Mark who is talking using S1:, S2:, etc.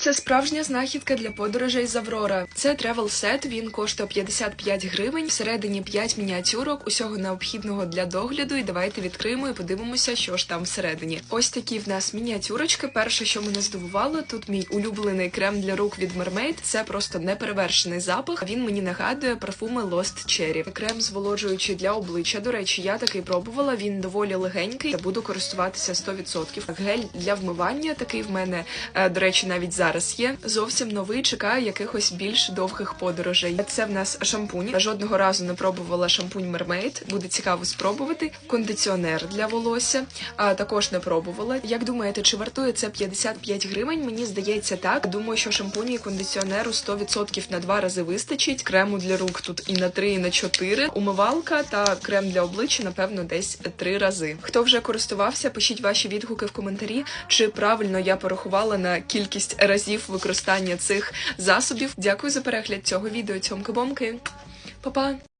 S1: Це справжня знахідка для подорожей з Аврора. Це тревел сет. Він коштує 55 гривень. Всередині 5 мініатюрок, усього необхідного для догляду. І давайте відкриємо і подивимося, що ж там всередині. Ось такі в нас мініатюрочки. Перше, що мене здивувало, тут мій улюблений крем для рук від Mermaid. Це просто неперевершений запах. Він мені нагадує парфуми Lost Cherry. Крем зволожуючий для обличчя. До речі, я такий пробувала. Він доволі легенький. Буду користуватися 100%. Гель для вмивання такий в мене, е, до речі, навіть зараз є. Зовсім новий. Чекаю якихось більш довгих подорожей. Це в нас шампунь. Жодного разу не пробувала шампунь Mermaid. Буде цікаво спробувати. Кондиціонер для волосся. А також не пробувала. Як думаєте, чи вартує це 55 гривень? Мені здається, так. Думаю, що шампуні і кондиціонеру 100% на два рази вистачить. Крему для рук тут і на три, і на чотири. Умивалка та крем для обличчя, напевно, десь три рази. Хто вже користувався, пишіть ваші відгуки в коментарі, чи правильно я порахувала на кількість разів використання цих засобів. Дякую за перегляд цього відео. Цьомки-бомки. Па-па!